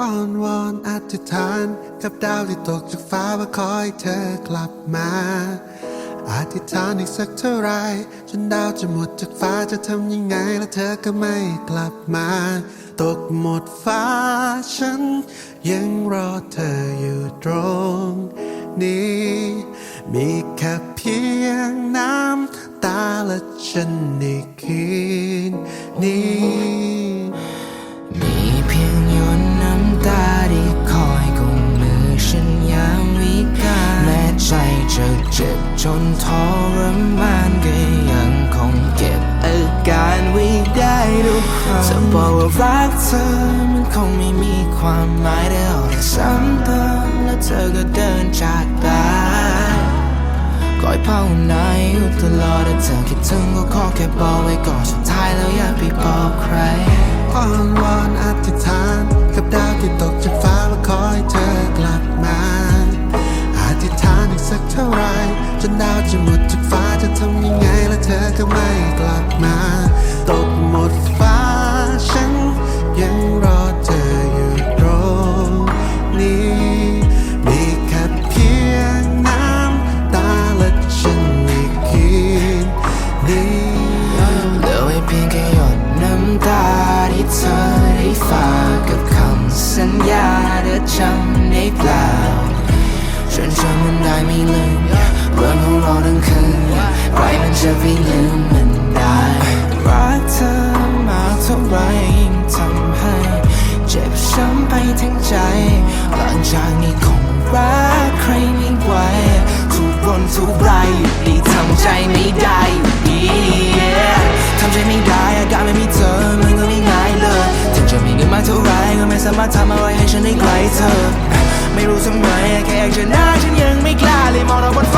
อ้อนวอนอธิษฐาน กับดาวที่ตกจากฟ้าว่าคอยเธอกลับมาอธิษฐานอีกสักเท่าไรจนดาวจะหมดจากฟ้าจะทำยังไงแล้วเธอก็ไม่กลับมา ตกหมดฟ้าฉัน ยังรอเธออยู่ตรงนี้ มีแค่เพียงน้ำตาและฉันในคืนนี้ นทรมานก็ยังคงเก็บอาการไว้ได้ทุกครั้งจะบอกว่ารักเธอมันคงไม่มีความหมายได้เอแต่ซ้ำเติมแล้วเธอก็เดินจากไปคอยภาวนาอยู่ตลอดแต่เธอคิดถึงก็ขอแค่บอกไว้ก่อนสุดท้ายแล้วอย่าไปบอกใครอ้อนวอนอธิษฐาน ธอไม่กลับมา ตกหมดฟ้าฉันยังรอเธออยู่ตรงนี้มีแค่เพียงน้ำตาและฉันในคืนนี้เหลือไว้เพียงแค่หยดน้ำตาที่เธอได้ฝากกับคำสัญญาเธอจำได้เปล่าฉันจำมันได้ไม่ลืม จะไปลืมมันได้รักเธอมากเท่าไรยิ่งทำให้ เจ็บช้ำไปทั้งใจ หลังจากนี้คงรักใครไม่ไหวทุกรนทุกไรอยู่ดีทำใจไม่ได้อยู่ดี yeah ทำใจไม่ได้อาการไม่มีเธอมันก็ไม่ง่ายเลยถึงจะมีเงินมากเท่าไรก็ไม่สามารถทำอะไรให้ฉันได้ไกลเธอ ไม่รู้ทำไมแค่อยากจะหน้าฉันยังไม่กล้าเลยมองเราบนฟ้า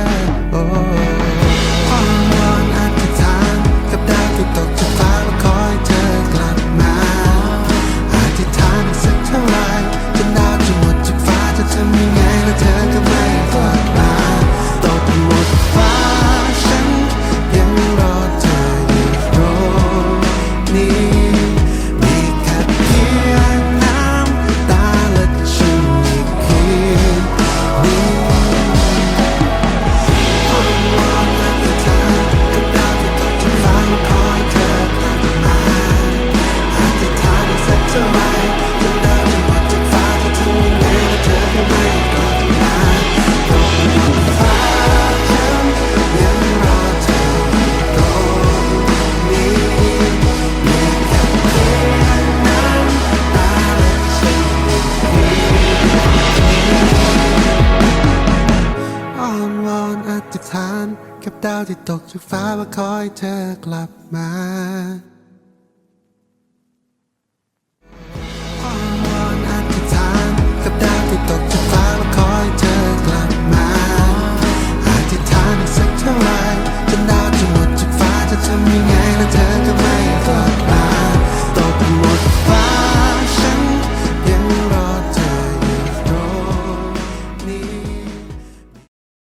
ฐาน กับดาวที่ตกจากฟ้าว่าคอยเธอกลับมา